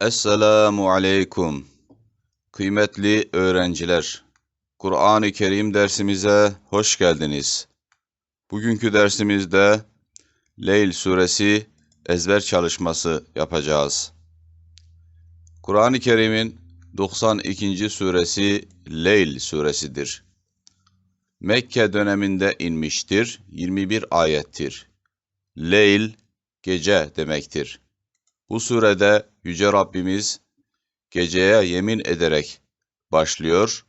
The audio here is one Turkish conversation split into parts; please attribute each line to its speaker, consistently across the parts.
Speaker 1: Esselamu aleyküm. Kıymetli öğrenciler, Kur'an-ı Kerim dersimize hoş geldiniz. Bugünkü dersimizde Leyl suresi ezber çalışması yapacağız. Kur'an-ı Kerim'in 92. suresi Leyl suresidir. Mekke döneminde inmiştir, 21 ayettir. Leyl, gece demektir. Bu surede Yüce Rabbimiz geceye yemin ederek başlıyor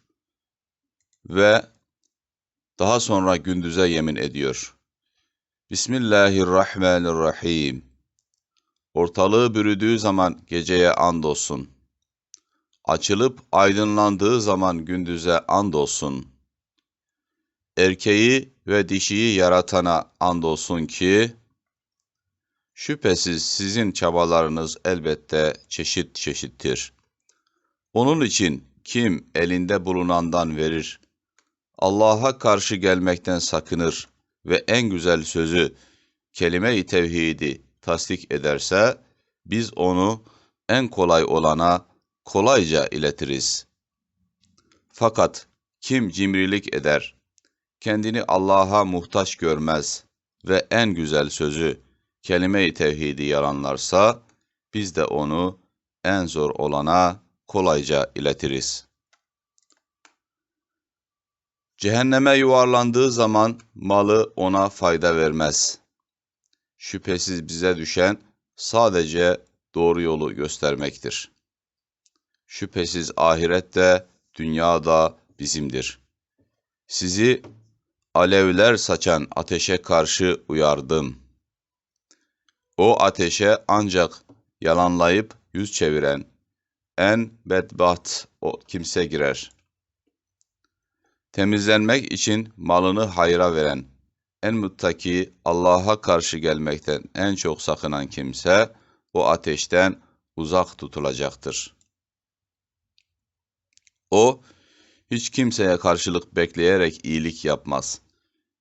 Speaker 1: ve daha sonra gündüze yemin ediyor. Bismillahirrahmanirrahim. Ortalığı bürüdüğü zaman geceye andolsun. Açılıp aydınlandığı zaman gündüze andolsun. Erkeği ve dişiyi yaratana andolsun ki, Şüphesiz sizin çabalarınız elbette çeşit çeşittir. Onun için kim elinde bulunandan verir, Allah'a karşı gelmekten sakınır ve en güzel sözü kelime-i tevhidi tasdik ederse, biz onu en kolay olana kolayca iletiriz. Fakat kim cimrilik eder, kendini Allah'a muhtaç görmez ve en güzel sözü kelime-i tevhidi yalanlarsa, biz de onu en zor olana kolayca iletiriz. Cehenneme yuvarlandığı zaman malı ona fayda vermez. Şüphesiz bize düşen sadece doğru yolu göstermektir. Şüphesiz ahiret de dünya da bizimdir. Sizi alevler saçan ateşe karşı uyardım.'' O ateşe ancak yalanlayıp yüz çeviren en bedbaht o kimse girer. Temizlenmek için malını hayra veren, en muttaki Allah'a karşı gelmekten en çok sakınan kimse o ateşten uzak tutulacaktır. O, hiç kimseye karşılık bekleyerek iyilik yapmaz.''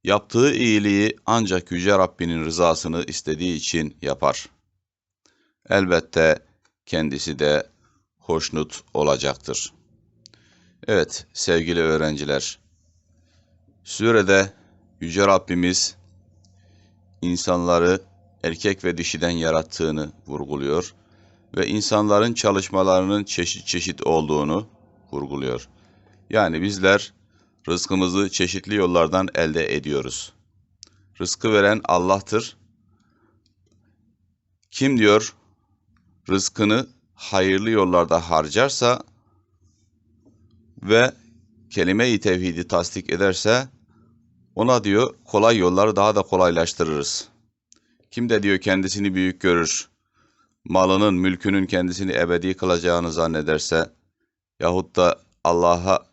Speaker 1: Yaptığı iyiliği ancak Yüce Rabbinin rızasını istediği için yapar. Elbette kendisi de hoşnut olacaktır. Evet sevgili öğrenciler, Sürede Yüce Rabbimiz insanları erkek ve dişiden yarattığını vurguluyor ve insanların çalışmalarının çeşit çeşit olduğunu vurguluyor. Yani bizler Rızkımızı çeşitli yollardan elde ediyoruz. Rızkı veren Allah'tır. Kim diyor rızkını hayırlı yollarda harcarsa ve kelime-i tevhidi tasdik ederse ona diyor kolay yolları daha da kolaylaştırırız. Kim de diyor kendisini büyük görür, malının, mülkünün kendisini ebedi kılacağını zannederse yahut da Allah'a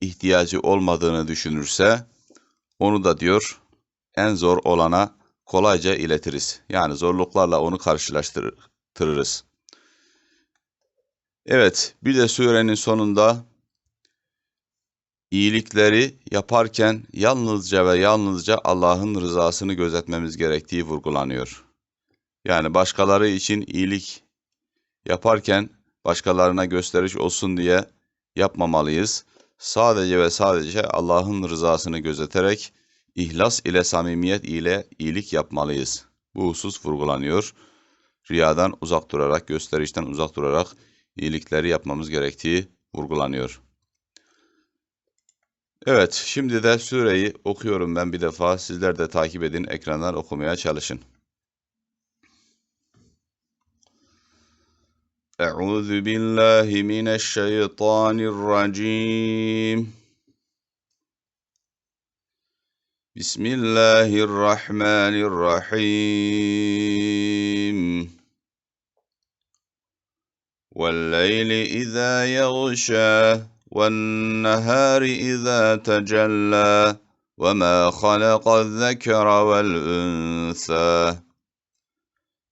Speaker 1: ihtiyacı olmadığını düşünürse onu da diyor en zor olana kolayca iletiriz. Yani zorluklarla onu karşılaştırırız. Evet, bir de surenin sonunda iyilikleri yaparken yalnızca ve yalnızca Allah'ın rızasını gözetmemiz gerektiği vurgulanıyor. Yani başkaları için iyilik yaparken başkalarına gösteriş olsun diye yapmamalıyız sadece ve sadece Allah'ın rızasını gözeterek ihlas ile samimiyet ile iyilik yapmalıyız. Bu husus vurgulanıyor. Riyadan uzak durarak, gösterişten uzak durarak iyilikleri yapmamız gerektiği vurgulanıyor. Evet, şimdi de süreyi okuyorum ben bir defa. Sizler de takip edin, ekranlar okumaya çalışın. أعوذ بالله من الشيطان الرجيم. بسم الله الرحمن الرحيم. والليل إذا يغشى والنهار إذا تجلى وما خلق الذكر والأنثى.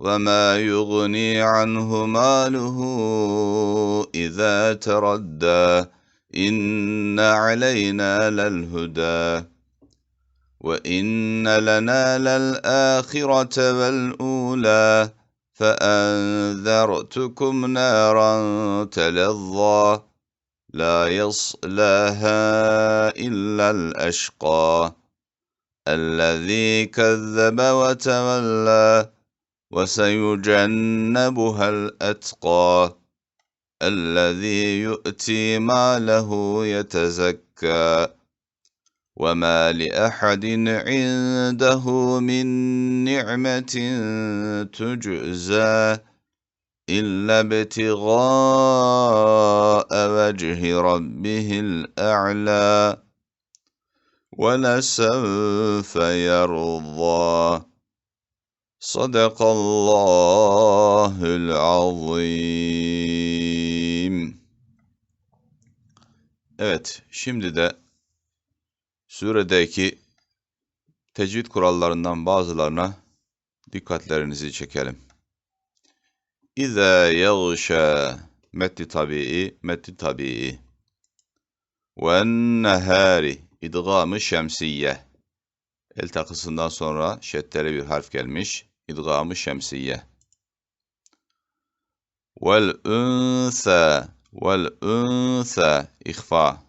Speaker 1: وما يغني عنه ماله إذا تردى إن علينا للهدى وإن لنا للآخرة والأولى فأنذرتكم نارا تلظى لا يصلاها إلا الأشقى الذي كذب وتولى وسيجنبها الأتقى الذي يؤتي ماله يتزكى وما لأحد عنده من نعمة تجزى إلا ابتغاء وجه ربه الأعلى ولسوف يرضى صدق الله العظيم Evet, şimdi de Suredeki tecvid kurallarından bazılarına dikkatlerinizi çekelim. İza yağşa metni tabii, metni tabii. Ve nehari idgamı şemsiye. El takısından sonra şeddeli bir harf gelmiş. İdgamı şemsiye. Vel unsa vel unsa ihfa.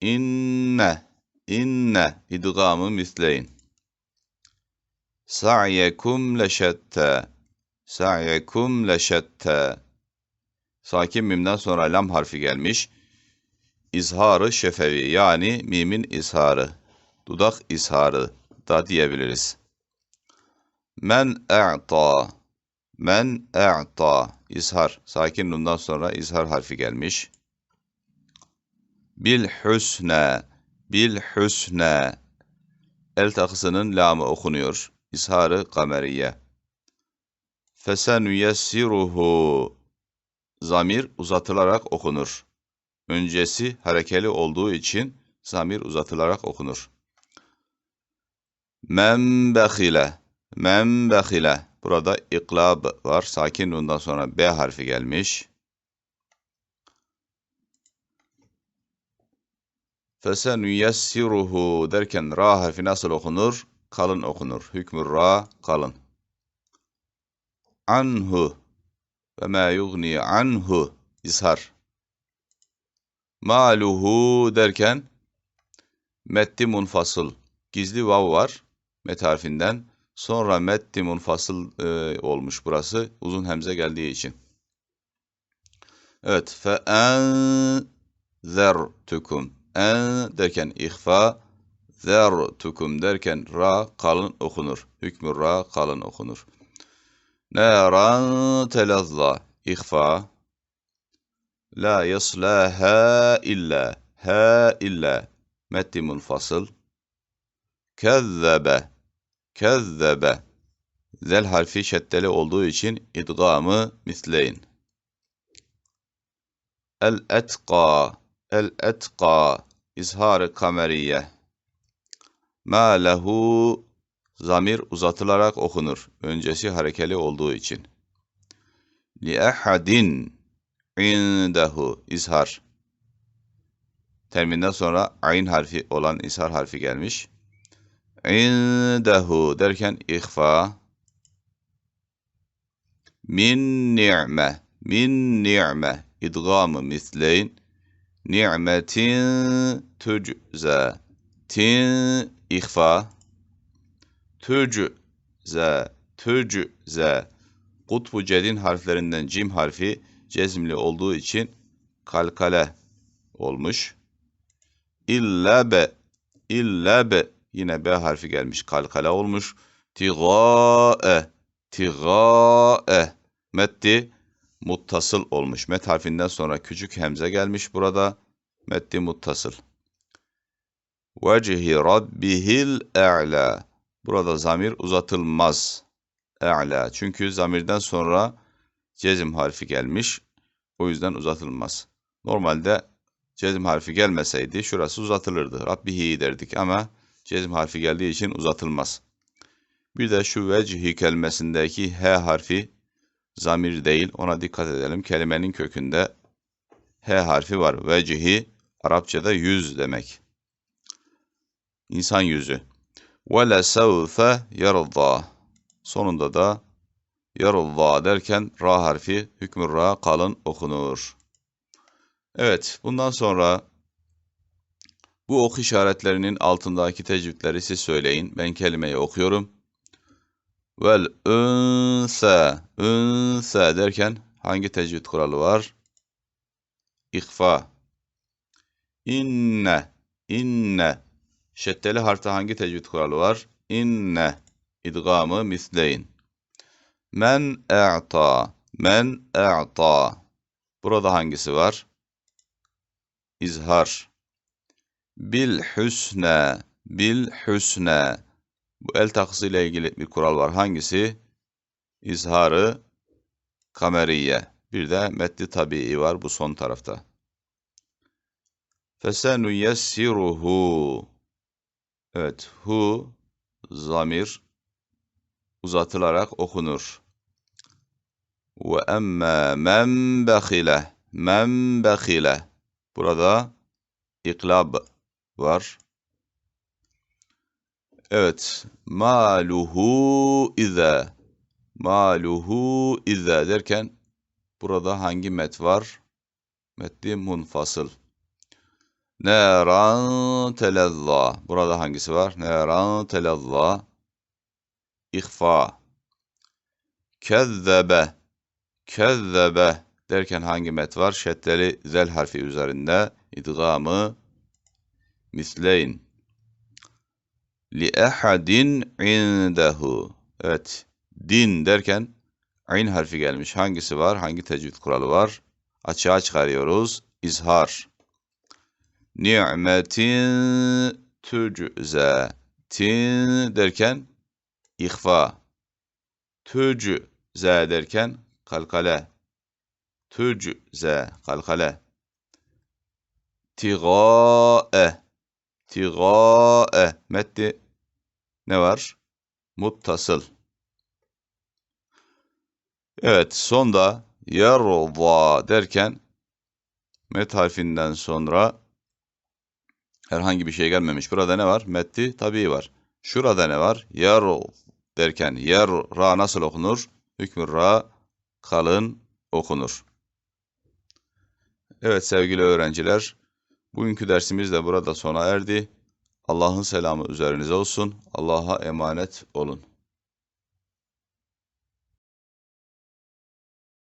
Speaker 1: İnne, inne idgamı misleyin. Sa'yekum leşette, sa'yekum leşette. Sakin mimden sonra lam harfi gelmiş. İzharı şefevi yani mimin izharı, dudak izharı da diyebiliriz. Men e'ta, men e'ta, izhar. Sakin nundan sonra izhar harfi gelmiş. Bil husne, bil husne. El takısının lamı okunuyor. İsharı kameriye. Fesenüyessiruhu. Zamir uzatılarak okunur. Öncesi harekeli olduğu için zamir uzatılarak okunur. Men behile, men behile. Burada iklab var. Sakin bundan sonra B harfi gelmiş. Fesenüyessiruhu derken ra harfi nasıl okunur? Kalın okunur. Hükmü ra kalın. Anhu ve ma yugni anhu izhar. Maluhu derken metti munfasıl. Gizli vav var met harfinden. Sonra metti munfasıl e, olmuş burası. Uzun hemze geldiği için. Evet. Fe en zertukum en derken ihfa, zertukum derken ra kalın okunur. Hükmü ra kalın okunur. Naran telazza ihfa. La yaslaha illa ha illa metti munfasıl. Kezzebe kezzebe zel harfi şeddeli olduğu için idgamı misleyin. El etqa El-etqa izhar kameriye. Ma lehu zamir uzatılarak okunur. Öncesi harekeli olduğu için. Li ehadin indehu izhar. Terminden sonra ayn harfi olan izhar harfi gelmiş. İndehu derken ihfa. Min ni'me. Min ni'me. İdgamı misleyn ni'metin tücze tin ihfa tücze tücze kutbu cedin harflerinden cim harfi cezmli olduğu için kalkale olmuş. İlla be illa be yine b harfi gelmiş kalkale olmuş. Tigae tigae metti muttasıl olmuş. Met harfinden sonra küçük hemze gelmiş burada. Metti muttasıl. Vecihi rabbihil e'la. Burada zamir uzatılmaz. E'la. Çünkü zamirden sonra cezim harfi gelmiş. O yüzden uzatılmaz. Normalde cezim harfi gelmeseydi şurası uzatılırdı. Rabbihi derdik ama cezim harfi geldiği için uzatılmaz. Bir de şu vecihi kelimesindeki H harfi zamir değil. Ona dikkat edelim. Kelimenin kökünde H harfi var. Vecihi Arapçada yüz demek. İnsan yüzü. Ve lesevfe yarılda. Sonunda da yarılda derken ra harfi hükmü ra kalın okunur. Evet, bundan sonra bu ok işaretlerinin altındaki tecvidleri siz söyleyin. Ben kelimeyi okuyorum. Vel ünse, ünse derken hangi tecvid kuralı var? İhfa. İnne, inne. Şeddeli harfte hangi tecvid kuralı var? İnne. İdgamı misleyin. Men e'ta, men e'ta. Burada hangisi var? İzhar. Bil hüsne, bil hüsne. Bu el takısı ile ilgili bir kural var. Hangisi? İzharı kameriye. Bir de metni tabii var bu son tarafta. Fesenuyessiruhu. Evet, hu zamir uzatılarak okunur. Ve emme men behile. Men behile. Burada iklab var. Evet. Maluhu ize. Maluhu ize derken burada hangi met var? Metni munfasıl. Neran telezza. Burada hangisi var? Neran telezza. İhfa. Kezzebe. Kezzebe derken hangi met var? Şeddeli zel harfi üzerinde. İdgamı misleyn. Li ehadin indehu. Evet. Din derken ayn harfi gelmiş. Hangisi var? Hangi tecvid kuralı var? Açığa çıkarıyoruz. İzhar. Ni'metin tücze. Tin derken ihfa. Tücze derken kalkale. Tücze kalkale. Tigae. Tigae. Metti ne var? Muttasıl. Evet sonda yarda derken met harfinden sonra herhangi bir şey gelmemiş. Burada ne var? Metti tabii var. Şurada ne var? Yar derken yer ra nasıl okunur? Hükmü ra kalın okunur. Evet sevgili öğrenciler, bugünkü dersimiz de burada sona erdi. Allah'ın selamı üzerinize olsun. Allah'a emanet olun.